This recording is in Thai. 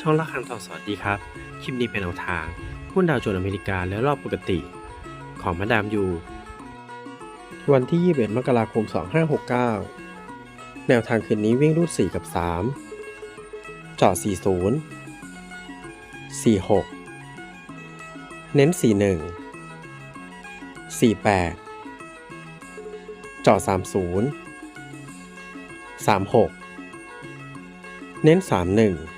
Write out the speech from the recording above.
ช่องละครังทองสวัสดีครับ คลิปนี้เป็นแนวทางหุ้นดาวโจนส์อเมริกาและรอบปกติ ของมาดามยูวันที่ 21 มกราคม 2569 แนวทางคืนนี้วิ่งรูด 4 กับ 3 เจาะ 40 46 เน้น 41 48 เจาะ 30 36 เน้น 31